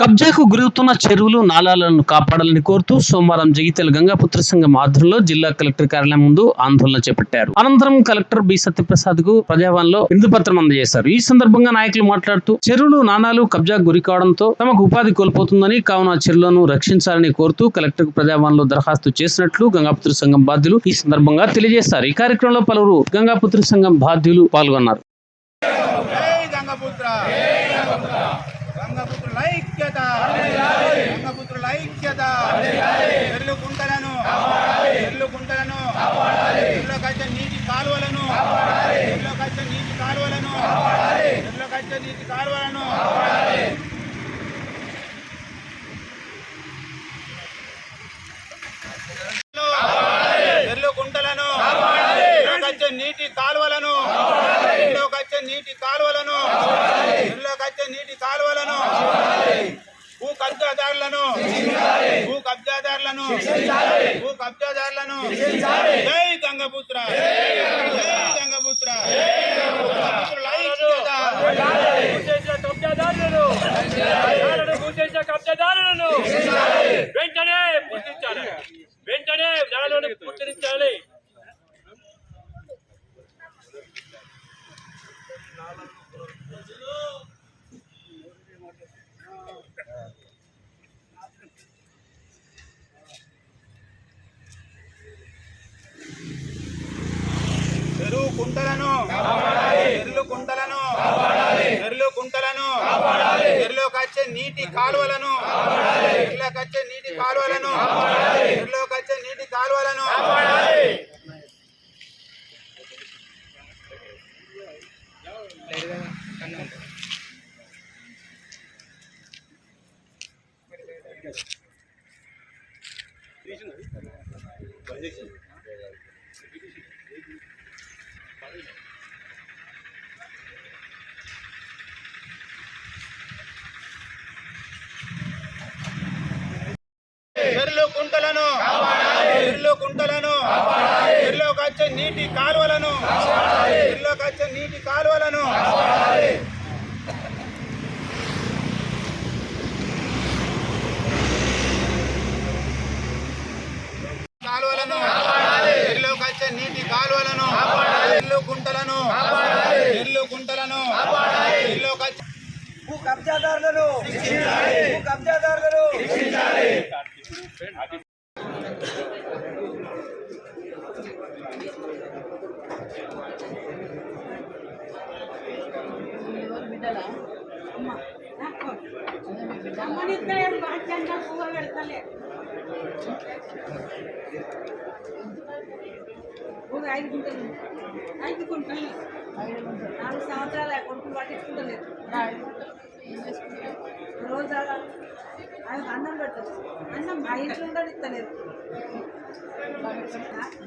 కబ్జాకు గురవుతున్న చెరువులు నాలాలను కాపాడాలని కోరుతూ సోమవారం జగిత్యాల గంగాపుత్ర సంఘం ఆధ్వర్యంలో జిల్లా కలెక్టర్ కార్యాలయం ముందు ఆందోళన చేపట్టారు. అనంతరం కలెక్టర్ బి సత్యప్రసాద్కు ప్రజావాణిలో విందుపత్రం అందజేశారు. ఈ సందర్భంగా నాయకులు మాట్లాడుతూ చెరువులు నాణాలు కబ్జాకు గురి కావడంతో తమకు ఉపాధి కోల్పోతుందని కావున చెరువులను రక్షించాలని కోరుతూ కలెక్టర్ ప్రజావాణిలో దరఖాస్తు చేసినట్లు గంగాపుత్ర సంఘం బాధ్యులు ఈ సందర్భంగా తెలియజేశారు. ఈ కార్యక్రమంలో పలువురు గంగాపుత్ర సంఘం బాధ్యులు పాల్గొన్నారు జై గంగపుత్ర గంగపుత్రుల ఐక్యత గంగపుత్రుల ఐక్యత ఎర్లు గుంటలను ఎర్లు గుంటలను ఎర్లో కచ్చే నీటి కాలువలను ఎర్లో కచ్చే నీటి కాలువలను ఎర్లో కచ్చే నీటి కాలువలను. చెర్లు గుంటలను కచ్చే నీటి కాలువలను చెర్లో కచ్చే నీటి కాలువలను చెర్లో వచ్చే నీటి కాలువలను. కబ్జాదారులను భూ కబ్జాదారులను. భూ కబ్జాదారులను. జై గంగపుత్ర. జై గంగపుత్ర. కబ్జాదారులను. వెంటనే పూర్తించాలి వెంటనే నాలను పూర్తించాలి కుంటలను. చెరులు కుంటలను. చెరులు కుంటలను. చెరులోకి వచ్చే నీటి కాలువలను. చెరులోకి వచ్చే నీటి కాలువలను. చెరులోకి వచ్చే నీటి కాలువలను. చెరులు కుంటలను ఎర్లు కుంటలను చెరులోకి వచ్చే నీటి కాలువలను చెరులోకి వచ్చే నీటి కాలువలను కబ్జాదారులను భూ కబ్జాదారులను ఒక ఐదు గుంటలు ఐదు గుంటలు నాలుగు సంవత్సరాలు ఆ కొడుకులు పట్టించుకుంటలేదు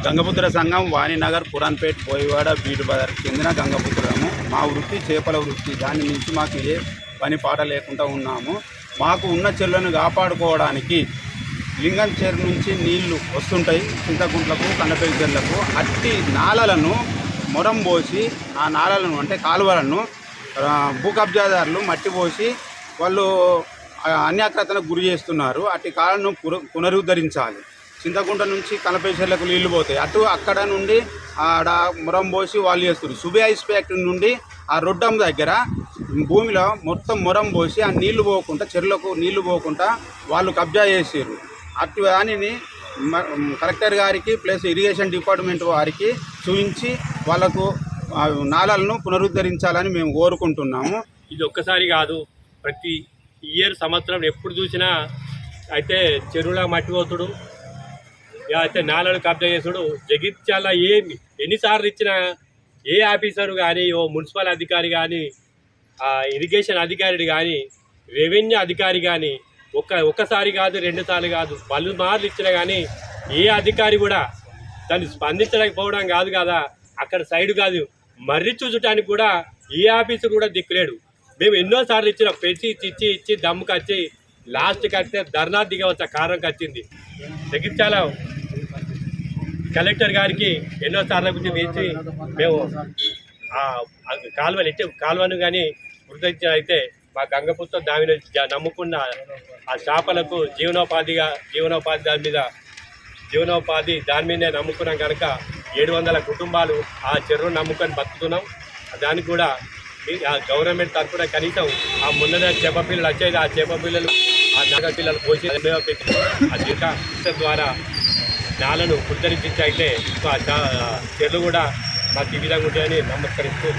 గంగపుత్ర సంఘం వాణినగర్ పురాన్పేట్ పోయివాడ బీటుబజార్ చెందిన గంగపుత్రము మా వృత్తి చేపల వృత్తి. దాని నుంచి మాకు ఏ పని పాట లేకుండా ఉన్నాము. మాకు ఉన్న చెల్లను కాపాడుకోవడానికి లింగం చెరు నుంచి నీళ్ళు వస్తుంటాయి. చింతకుంట్లకు కండపల్లి చెర్లకు అట్టి నాలలను మొరం పోసి ఆ నాలలను అంటే కాలువలను భూ కబ్జాదారులు మట్టి పోసి వాళ్ళు అన్యాక్రతలకు గురి చేస్తున్నారు. అట్టి కాలను పునరుద్ధరించాలి. చింతకుంట నుంచి కనపేశ్వర్లకు నీళ్ళు పోతాయి. అటు అక్కడ నుండి ఆడ మొరం పోసి వాళ్ళు చేస్తున్నారు సుబే ఐస్ ఫ్యాక్టరీ నుండి ఆ రొడ్డం దగ్గర భూమిలో మొత్తం మొరం పోసి ఆ నీళ్ళు పోకుండా చెరువులకు నీళ్ళు పోకుండా వాళ్ళు కబ్జా చేసారు అటు దానిని కలెక్టర్ గారికి ప్లస్ ఇరిగేషన్ డిపార్ట్మెంట్ వారికి చూపించి వాళ్ళకు ఆ నాళాలను పునరుద్ధరించాలని మేము కోరుకుంటున్నాము. ఇది ఒక్కసారి కాదు ప్రతి ఇయర్ సంవత్సరం ఎప్పుడు చూసినా అయితే చెరువుల మట్టి పోతుడు. ఇక అయితే నాలను కబ్జా చేసుడు జగిత్యాల ఏమి ఎన్నిసార్లు ఇచ్చినా ఏ ఆఫీసరు కానీ ఓ మున్సిపల్ అధికారి కానీ ఆ ఇరిగేషన్ అధికారి కానీ రెవెన్యూ అధికారి కానీ ఒక్క ఒక్కసారి కాదు రెండుసార్లు కాదు పలు మార్లు ఇచ్చినా కానీ ఏ అధికారి కూడా దాన్ని స్పందించలేకపోవడం కాదు కదా. అక్కడ సైడ్ కాదు మర్రి చూచడానికి కూడా ఏ ఆఫీసర్ కూడా దిక్కులేడు. మేము ఎన్నోసార్లు ఇచ్చిన పెంచి ఇచ్చి ఇచ్చి ఇచ్చి దమ్ముకి వచ్చి లాస్ట్కి వస్తే ధర్నా దిగవచ్చ కారణంకి వచ్చింది జగిత్యాల కలెక్టర్ గారికి ఎన్నో సార్ల గురించి వేసి మేము కాలువలు ఇచ్చే కాలువను కానీ గుర్తించిన అయితే మా గంగపుత్ర దానిని నమ్ముకున్న ఆ చేపలకు జీవనోపాధిగా జీవనోపాధి దాని మీద జీవనోపాధి దాని మీదే నమ్ముకున్నాం కనుక ఏడు వందల కుటుంబాలు ఆ చెరువును నమ్ముకొని బతుకుతున్నాం. దానికి కూడా గవర్నమెంట్ తరఫున కనీసం ఆ ముందర చేప పిల్లలు వచ్చేది ఆ చేప పిల్లలు ఆ నగ పిల్లలు పోసి మేమ పెట్టి ఆ జీక ద్వారా నాలను ఉద్ధరించినట్లయితే ఆ కూడా మాకు ఈ విధంగా ఉంటాయని నమస్కరిస్తూ